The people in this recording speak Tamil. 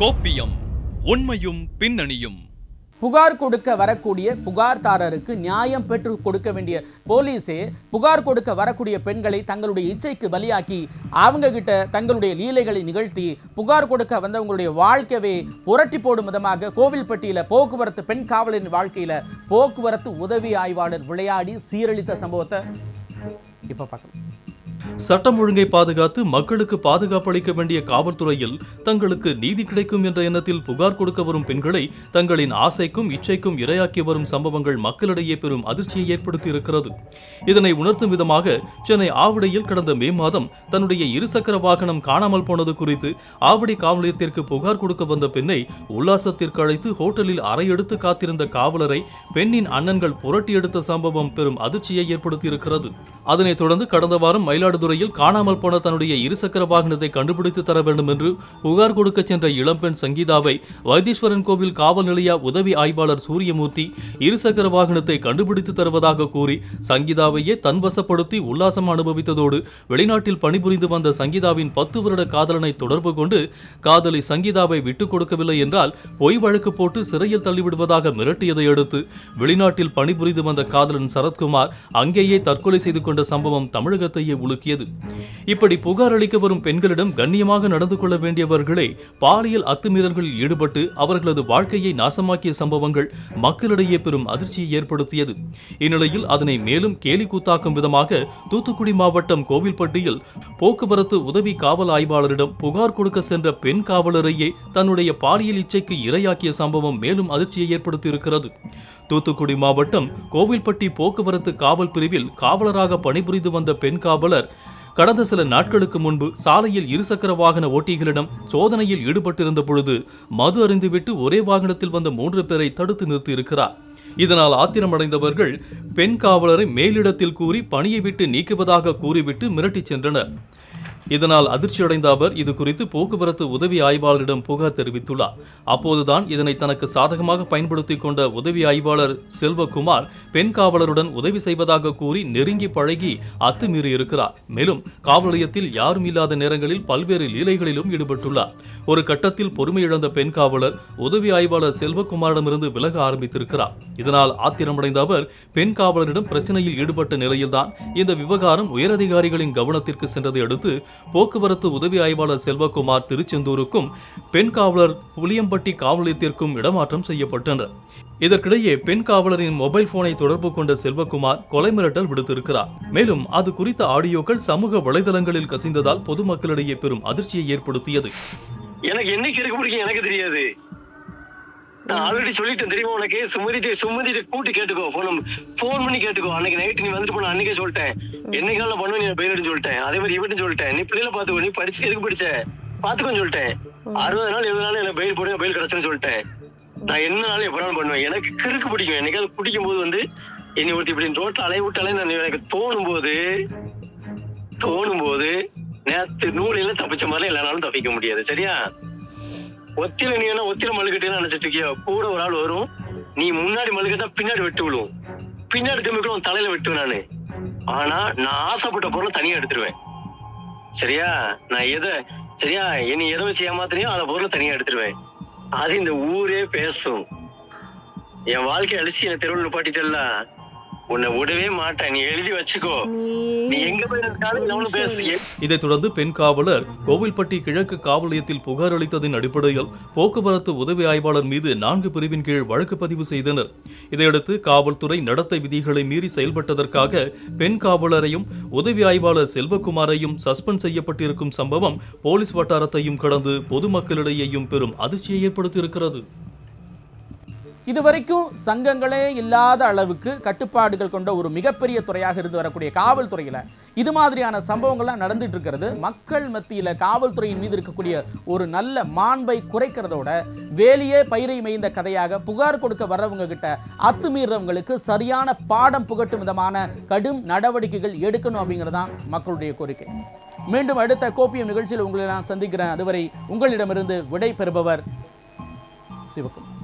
கோப்பியம் உண்மையும் பின்னணியும். புகார் கொடுக்க வரக்கூடிய புகார்தாரருக்கு நியாயம் பெற்று கொடுக்க வேண்டிய போலீஸே புகார் கொடுக்க வரக்கூடிய பெண்களை தங்களுடைய இச்சைக்கு பலியாக்கி அவங்க கிட்ட தங்களுடைய லீலைகளை நிகழ்த்தி புகார் கொடுக்க வந்தவங்களுடைய வாழ்க்கையவே புரட்டி போடும் விதமாக கோவில்பட்டியில போக்குவரத்து பெண் காவலரின் வாழ்க்கையில போக்குவரத்து உதவி ஆய்வாளர் விளையாடி சீரழித்த சம்பவத்தை இப்ப பார்க்கலாம். சட்டம் ஒழுங்கை பாதுகாத்து மக்களுக்கு பாதுகாப்பு அளிக்க வேண்டிய காவல்துறையில் தங்களுக்கு நீதி கிடைக்கும் என்ற எண்ணத்தில் புகார் கொடுக்க வரும் பெண்களை தங்களின் ஆசைக்கும் இச்சைக்கும் இரையாக்கி வரும் சம்பவங்கள் மக்களிடையே பெரும் அதிர்ச்சியை ஏற்படுத்தி இருக்கிறது இதனை உணர்த்தும் விதமாக சென்னை ஆவடியில் கடந்த மே மாதம் தன்னுடைய இருசக்கர வாகனம் காணாமல் போனது குறித்து ஆவடி காவலியத்திற்கு புகார் கொடுக்க வந்த பெண்ணை உல்லாசத்திற்கு அழைத்து ஹோட்டலில் அறையெடுத்து காத்திருந்த காவலரை பெண்ணின் அண்ணன்கள் புரட்டி எடுத்த சம்பவம் பெரும் அதிர்ச்சியை ஏற்படுத்தியிருக்கிறது. அதனைத் தொடர்ந்து கடந்த வாரம் மயிலாடுதுறையில் காணாமல் போன தன்னுடைய இருசக்கர வாகனத்தை கண்டுபிடித்து தர வேண்டும் என்று புகார் கொடுக்க சென்ற இளம்பெண் சங்கீதாவை வைத்தீஸ்வரன் கோவில் காவல் நிலைய உதவி ஆய்வாளர் சூரியமூர்த்தி இருசக்கர வாகனத்தை கண்டுபிடித்து தருவதாக கூறி சங்கீதாவையே தன்வசப்படுத்தி உல்லாசம் அனுபவித்ததோடு வெளிநாட்டில் பணிபுரிந்து வந்த சங்கீதாவின் பத்து வருட காதலனை தொடர்பு கொண்டு காதலி சங்கீதாவை விட்டுக் கொடுக்கவில்லை என்றால் பொய் வழக்கு போட்டு சிறையில் தள்ளிவிடுவதாக மிரட்டியதை அடுத்து வெளிநாட்டில் பணிபுரிந்து வந்த காதலன் சரத்குமார் அங்கேயே தற்கொலை செய்து கொண்ட சம்பவம் தமிழகத்தையே உலுக்கியது இப்படி புகார் அளிக்க வரும் பெண்களிடம் கண்ணியமாக நடந்து கொள்ள வேண்டியவர்களே பாலியல் அத்துமீறல்களில் ஈடுபட்டு அவர்களது வாழ்க்கையை நாசமாக்கிய சம்பவங்கள் மக்களிடையே பெரும் அதிர்ச்சியை ஏற்படுத்தியது. இந்நிலையில் அதனை மேலும் கேலி கூத்தாக்கும் விதமாக தூத்துக்குடி மாவட்டம் கோவில்பட்டியில் போக்குவரத்து உதவி காவல் ஆய்வாளரிடம் புகார் கொடுக்க சென்ற பெண் காவலரையே தன்னுடைய பாலியல் இச்சைக்கு இரையாக்கிய சம்பவம் மேலும் அதிர்ச்சியை ஏற்படுத்தியிருக்கிறது. தூத்துக்குடி மாவட்டம் கோவில்பட்டி போக்குவரத்து காவல் பிரிவில் காவலராக பணிபுரிந்து வந்த பெண் காவலர் கடந்த சில நாட்களுக்கு முன்பு சாலையில் இருசக்கர வாகன ஓட்டிகளிடம் சோதனையில் ஈடுபட்டிருந்த பொழுது மது அறிந்துவிட்டு ஒரே வாகனத்தில் வந்த மூன்று பேரை தடுத்து நிறுத்தியிருக்கிறார். இதனால் ஆத்திரமடைந்தவர்கள் பெண் காவலரை மேலிடத்தில் கூறி பணியை விட்டு நீக்குவதாக கூறிவிட்டு மிரட்டிச் சென்றனர். இதனால் அதிர்ச்சியடைந்த அவர் இது குறித்து போக்குவரத்து உதவி ஆய்வாளரிடம் புகார் தெரிவித்துள்ளார். அப்போதுதான் இதனை தனக்கு சாதகமாக பயன்படுத்திக் கொண்ட உதவி ஆய்வாளர் செல்வகுமார் பெண் காவலருடன் உதவி செய்வதாக கூறி நெருங்கி பழகி அத்துமீறி இருக்கிறார். மேலும் காவல் நிலையத்தில் யாரும் இல்லாத நேரங்களில் பல்வேறு லீலைகளிலும் ஈடுபட்டுள்ளார். ஒரு கட்டத்தில் பொறுமை இழந்த பெண் காவலர் உதவி ஆய்வாளர் செல்வகுமாரிடமிருந்து விலக ஆரம்பித்திருக்கிறார். இதனால் ஆத்திரமடைந்த அவர் பெண் காவலரிடம் பிரச்சனையில் ஈடுபட்ட நிலையில்தான் இந்த விவகாரம் உயரதிகாரிகளின் கவனத்திற்கு சென்றதை அடுத்து போக்குவரத்து உதவி ஆய்வாளர் செல்வகுமார் திருச்செந்தூருக்கும் பெண் காவலர் புளியம்பட்டி காவல் நிலையத்திற்கும் இடமாற்றம் செய்யப்பட்டனர் இதற்கிடையே பெண் காவலரின் மொபைல் போனை தொடர்பு கொண்ட செல்வகுமார் கொலை மிரட்டல் விடுத்திருக்கிறார். மேலும் அது குறித்த ஆடியோக்கள் சமூக வலைதளங்களில் கசிந்ததால் பொதுமக்களிடையே பெரும் அதிர்ச்சியை ஏற்படுத்தியது. எனக்கு என்னைக்கு இருக்க முடியும் எனக்கு தெரியாது. நான் ஆல்ரெடி சொல்லிட்டேன் தெரியுமா உனக்கு? சுமதிட்டு சுமதிட்டு கூட்டி கேட்டுக்கோ போன் போன் பண்ணி கேட்டுக்கோ. அன்னைக்கு நைட் நீ வந்துட்டு போன அன்னைக்கே சொல்லிட்டேன். என்னைக்கால பண்ணுவ நீ பெயில் சொல்லிட்டேன். அதே மாதிரி இவட்டும் சொல்லிட்டேன். நீ பிள்ளைல பாத்துக்கோ நீ படிச்சு எதுக்கு படிச்ச? பாத்துக்கோன்னு சொல்லிட்டேன். அறுபது நாள் எழுபது நாள் எனக்கு பெயில் போடுங்க பெயில் கிடைச்சுன்னு சொல்லிட்டேன். நான் என்ன நாள் எப்ப பண்ணுவேன். எனக்கு கிறுக்கு பிடிக்கும். என்னைக்காவது பிடிக்கும் போது வந்து என்னை ஒருத்தி இப்படி ரோட்ல அலைய விட்டாலே நான் எனக்கு தோணும் போது தோணும் போது நேத்து நூலில தப்பிச்ச மாதிரி எல்லாரும் தப்பிக்க முடியாது. சரியா? ஒத்தில நீ என்ன ஒத்தில மழுக்கட்டே நினைச்சிட்டு இருக்கியா? கூட ஒரு ஆள் வரும். நீ முன்னாடி மழுக்கட்டா பின்னாடி வெட்டு விழுவும். பின்னாடி திரும்பி உன் தலையில வெட்டுவேன் நானு. ஆனா நான் ஆசைப்பட்ட பொருளை தனியா எடுத்துருவேன். சரியா? நான் எதை சரியா? இனி எதை வச்சு ஏமாத்துறியோ அந்த பொருளை தனியா எடுத்துருவேன். அது இந்த ஊரே பேசும். என் வாழ்க்கை அழிச்சு என்ன தெருவில் நிப்பாட்டிட்டல்ல உன்னை விடவே மாட்டேன். நீ எழுதி வச்சுக்கோ. நீ எங்க போய் இருக்காலும் எவனும் பேசு. இதைத் தொடர்ந்து பெண் காவலர் கோவில்பட்டி கிழக்கு காவல் நிலையத்தில் புகார் அளித்ததின் அடிப்படையில் போக்குவரத்து உதவி ஆய்வாளர் மீது நான்கு பிரிவின் கீழ் வழக்கு பதிவு செய்தனர். இதையடுத்து காவல்துறை நடத்தை விதிகளை மீறி செயல்பட்டதற்காக பெண் காவலரையும் உதவி ஆய்வாளர் செல்வகுமாரையும் சஸ்பெண்ட் செய்யப்பட்டிருக்கும் சம்பவம் போலீஸ் வட்டாரத்தையும் கடந்து பொதுமக்களிடையேயும் பெரும் அதிர்ச்சியை ஏற்படுத்தியிருக்கிறது. இதுவரைக்கும் சங்கங்களே இல்லாத அளவுக்கு கட்டுப்பாடுகள் கொண்ட ஒரு மிகப்பெரிய துறையாக இருந்து வரக்கூடிய காவல்துறையில இது மாதிரியான சம்பவங்கள்லாம் நடந்துட்டு இருக்கிறது மக்கள் மத்தியில காவல்துறையின் மீது இருக்கக்கூடிய ஒரு நல்ல மாண்பை குறைக்கிறதோட வேலியே பயிரை மேய்ந்த கதையாக புகார் கொடுக்க வர்றவங்க கிட்ட அத்துமீறவங்களுக்கு சரியான பாடம் புகட்டும் விதமான கடும் நடவடிக்கைகள் எடுக்கணும் அப்படிங்கிறதான் மக்களுடைய கோரிக்கை. மீண்டும் அடுத்த கோப்பியம் நிகழ்ச்சியில் உங்களை நான் சந்திக்கிறேன். அதுவரை உங்களிடமிருந்து விடை பெறுபவர் சிவகுமார்.